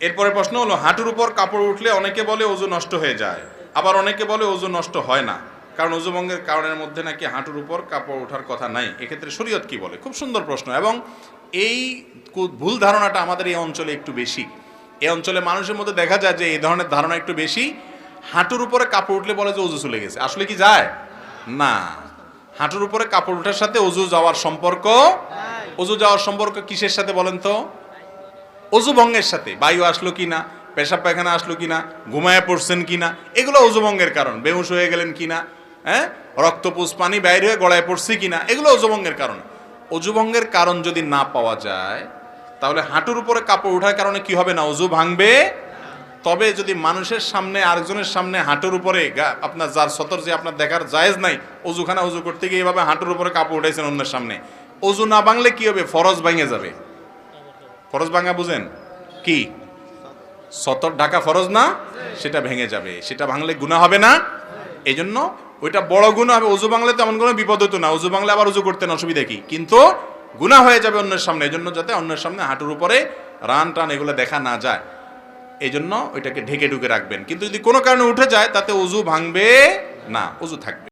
এরপরে প্রশ্ন হলো হাঁটুর উপর কাপড় উঠলে অনেকে বলে ওজু নষ্ট হয়ে যায় আবার অনেকে বলে ওজু নষ্ট হয় না কারণ ওজুভঙ্গের কারণের মধ্যে নাকি হাঁটুর উপর কাপড় ওঠার কথা নাই। এক্ষেত্রে শরীয়ত কি বলে? খুব সুন্দর প্রশ্ন। এবং এই ভুল ধারণাটা আমাদের এই অঞ্চলে একটু বেশি। এই অঞ্চলে মানুষের মধ্যে দেখা যায় যে এই ধরনের ধারণা একটু বেশি। হাঁটুর উপরে কাপড় উঠলে বলে যে অজু চলে গেছে। আসলে কি যায়? না। হাঁটুর উপরে কাপড় ওঠার সাথে অজু যাওয়ার সম্পর্ক অজু যাওয়ার সম্পর্ক কিসের সাথে বলেন তো? অজু ভঙ্গের সাথে, বায়ু আসলো কি না পেশাব পায়খানা আসলো কি না ঘুমায় পড়ছেন কি না এগুলো অজু ভঙ্গের কারণ, বেহুশ হয়ে গেলেন কি না হ্যাঁ? রক্তপুষ পানি বাইরে হয়ে গলায় পড়ছে কি না এগুলো অজু ভঙ্গের কারণ। অজু ভঙ্গের কারণ যদি না পাওয়া যায়, তাহলে হাঁটুর উপরে কাপড় ওঠার কারণে কি হবে না? অজু ভাঙবে? তবে যদি মানুষের সামনে, আরেকজনের সামনে হাঁটুর উপরে আপনার যার সতর যে আপনার দেখার জায়েজ নাই, অজুখানা অজু করতে গিয়ে এভাবে হাঁটুর উপরে কাপড় উঠাইছেন অন্যের সামনে, অজু না ভাঙলে কি হবে? ফরজ ভাঙে যাবে। ফরজ ভাঙা বুঝেন? কি? সতর ঢাকা ফরজ না? সেটা ভেঙে যাবে। সেটা ভাঙলে গুণা হবে না। এই জন্য ওইটা বড় গুণা হবে। উজু বাংলে তেমন কোনো বিপদ হতো না। উজু বাংলা আবার উজু করতে না অসুবিধা কি? কিন্তু গুণা হয়ে যাবে অন্যের সামনে। এই জন্য যাতে অন্যের সামনে হাঁটুর উপরে রান টান এগুলো দেখা না যায়। এই জন্য ওইটাকে ঢেকে ঢুকে রাখবেন। কিন্তু যদি কোনো কারণে উঠে যায়, তাতে উজু ভাঙবে না। উজু থাকবে।